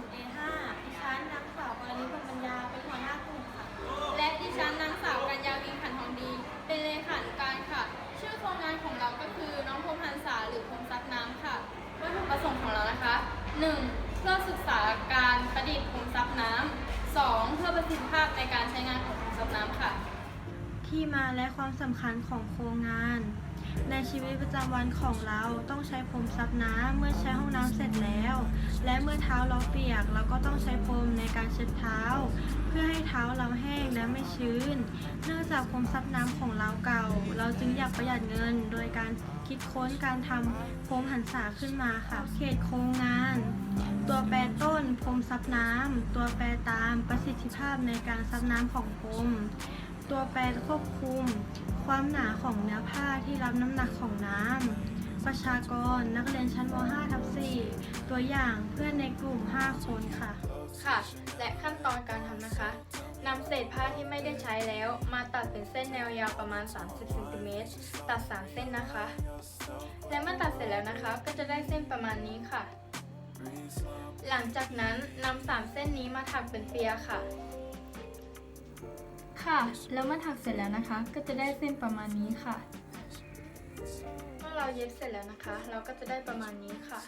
ลุ่ม A5 ดิฉันนางสาวกรณีพงปัญญา เป็นหัวหน้ากลุ่มค่ะ และดิฉันนางสาวกัญญาวิงขันทองดี เป็นเลขานุการค่ะ ชื่อโครงงานของเราก็คือน้องพรมหันษาหรือพรมซับน้ำค่ะ วัตถุประสงค์ของเรานะคะ 1. เพื่อศึกษาการประดิษฐ์พรมซับน้ำ 2. เพื่อประสิทธิภาพในการใช้งานของพรมซับน้ำค่ะ ที่มาและความสำคัญของโครงงาน ในชีวิตประจำวันของเราต้องใช้พรมซับน้ำเมื่อใช้ห้องน้ำเสร็จแล้ว และเมื่อเท้าเราเปียกเราก็ต้องใช้พรมในการเช็ดเท้า เพื่อให้เท้าเราแห้งและไม่ชื้น เนื่องจากพรมซับน้ำของเราเก่า เราจึงอยากประหยัดเงิน โดยการคิดค้นการทำพรมหันษาขึ้นมาค่ะ เขตโครงงาน ตัวแปรต้นพรมซับน้ำตัวแปรตามประสิทธิภาพในการซับน้ำของพรมตัวแปรควบคุม ความหนาของเนื้อผ้า บน้ำหนักของน้ำ ประชากรนักเรียนชั้นม .5 ทับ4ตัวอย่างเพื่อนในกลุ่ม 5 คนค่ะ ค่ะ และขั้นตอนการทำนะคะนำเศษผ้าที่ไม่ได้ใช้แล้ว มาตัดเป็นเส้นแนวยาวประมาณ 30เซนติเมตรตัด 3 เส้นนะคะ และเมื่อตัดเสร็จแล้วนะคะ ก็จะได้เส้นประมาณนี้ค่ะ หลังจากนั้นนำสามเส้นนี้มาถักเป็นเปียค่ะ ค่ะ แล้วเมื่อถักเสร็จแล้วนะคะ ก็จะได้เส้นประมาณนี้ค่ะ เมื่อเราเย็บเสร็จแล้วนะคะ เราก็จะได้ประมาณนี้ค่ะ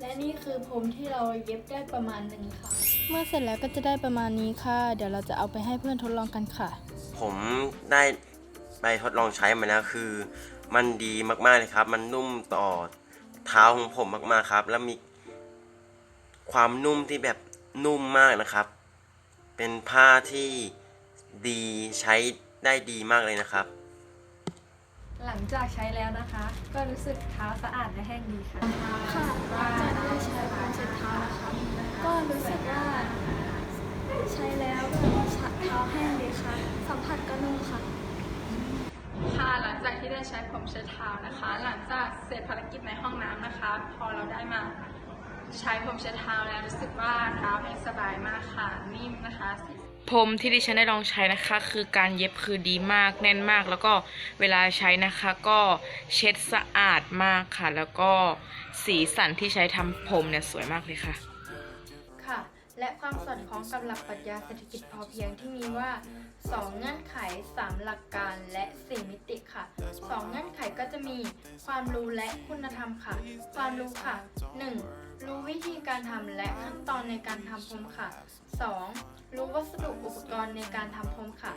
และนี่คือผมที่เราเย็บได้ประมาณหนึ่งค่ะ เมื่อเสร็จแล้วก็จะได้ประมาณนี้ค่ะ เดี๋ยวเราจะเอาไปให้เพื่อนทดลองกันค่ะ ผมได้ไปทดลองใช้มาแล้วคือ มันดีมากๆเลยครับ มันนุ่มต่อเท้าของผมมากๆครับ แล้วมีความนุ่มที่แบบนุ่มมากนะครับ เป็นผ้าที่ดีใช้ได้ดีมากเลยนะครับ หลังจากใช้แล้วนะคะ ก็รู้สึกเท้าสะอาดและแห้งดีค่ะ ค่ะหลังจากได้ใช้ผ้าเช็ดเท้านะคะ ก็รู้สึกว่า ใช้แล้วแบบเท้าแห้งดีค่ะ สัมผัสก็นุ่มค่ะ ค่ะหลังจากที่ได้ใช้ผมเช็ดเท้านะคะ หลังจากเสร็จภารกิจในห้องน้ำนะคะ พอเราได้มาใช้ผมเช็ดเท้าแล้วรู้สึกว่าเท้าแห้งสบายมากค่ะ นิ่มนะคะ สีผมที่ดิฉันได้ลองใช้นะคะ คือการเย็บคือดีมากแน่นมาก แล้วก็เวลาใช้นะคะก็เช็ดสะอาดมากค่ะ แล้วก็สีสันที่ใช้ทำผมเนี่ยสวยมากเลยค่ะ และความสอดคล้องกับหลักปรัชญาเศรษฐกิจพอเพียงที่มีว่า 2 เงื่อนไข 3 หลักการและ 4 มิติค่ะ 2 เงื่อนไขก็จะมีความรู้และคุณธรรมค่ะ ความรู้ค่ะ 1. รู้วิธีการทำและขั้นตอนในการทำพรมค่ะ 2. รู้วัสดุอุปกรณ์ในการทำพรมค่ะ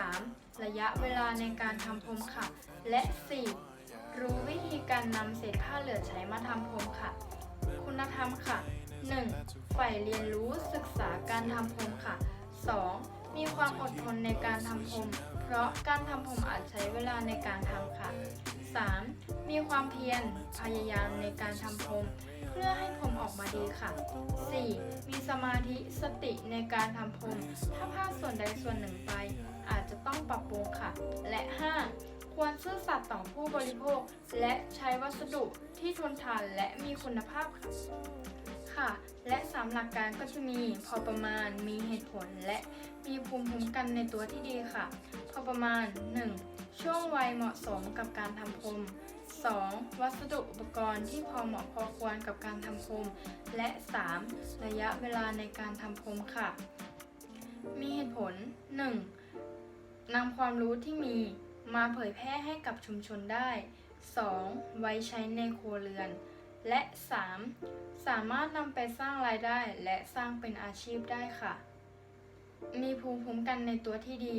3. ระยะเวลาในการทำพรมค่ะ และ 4. รู้วิธีการนำเศษผ้าเหลือใช้มาทำพรมค่ะ คุณธรรมค่ะ 1. ใฝ่เรียนรู้ศึกษาการทำพรมค่ะ 2. มีความอดทนในการทำพรมเพราะการทำพรมอาจใช้เวลาในการทำค่ะ 3. มีความเพียรพยายามในการทำพรมเพื่อให้พรมออกมาดีค่ะ 4. มีสมาธิสติในการทำพรมถ้าพลาดส่วนใดส่วนหนึ่งไป อาจจะต้องปรับปรุงค่ะ และ 5. ควรซื่อสัตย์ต่อผู้บริโภค และใช้วัสดุที่ทนทานและมีคุณภาพค่ะ ค่ะ และสามหลักการก็จะมีพอประมาณมีเหตุผลและมีภูมิคุ้มกันในตัวที่ดีค่ะ พอประมาณ 1. ช่วงวัยเหมาะสมกับการทำพรม 2. วัสดุอุปกรณ์ที่พอเหมาะพอควรกับการทำพรม และ 3. ระยะเวลาในการทำพรมค่ะ มีเหตุผล 1. นำความรู้ที่มีมาเผยแพร่ให้กับชุมชนได้ 2. ไว้ใช้ในครัวเรือน และ 3. สามารถนำไปสร้างรายได้และสร้างเป็นอาชีพได้ค่ะ มีภูมิคุ้มกันในตัวที่ดี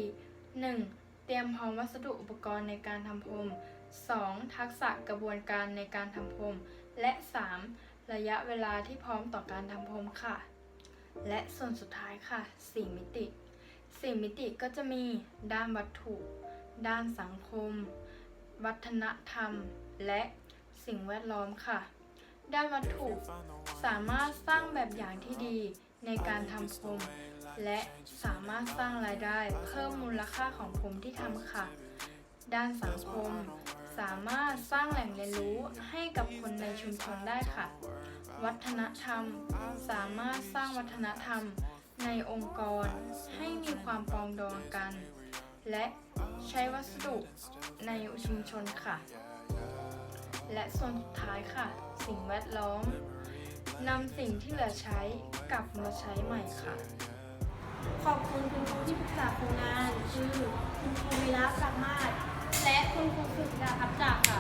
1. เตรียมพร้อมวัสดุอุปกรณ์ในการทำพรม 2. ทักษะกระบวนการในการทำพรม และ 3. ระยะเวลาที่พร้อมต่อการทำพรมค่ะ และส่วนสุดท้ายค่ะ 4 มิติ 4 มิติก็จะมี ด้านวัตถุ ด้านสังคม วัฒนธรรม และสิ่งแวดล้อมค่ะ ด้านวัตถุ สามารถสร้างแบบอย่างที่ดีในการทำพรม และสามารถสร้างรายได้เพิ่มมูลค่าของพรมที่ทำค่ะ ด้านสังคม สามารถสร้างแหล่งเรียนรู้ให้กับคนในชุมชนได้ค่ะ วัฒนธรรม สามารถสร้างวัฒนธรรมในองค์กรให้มีความปองดองกัน และใช้วัสดุในชุมชนค่ะ และส่วนสุดท้ายค่ะ สิ่งแวดล้อมนำสิ่งที่เหลือใช้กลับมาใช้ใหม่ค่ะ ขอบคุณคุณครูที่ปรึกษาโครงงานคือคุณครูวิระสามาศและคุณครูฝึกดาพับจากค่ะ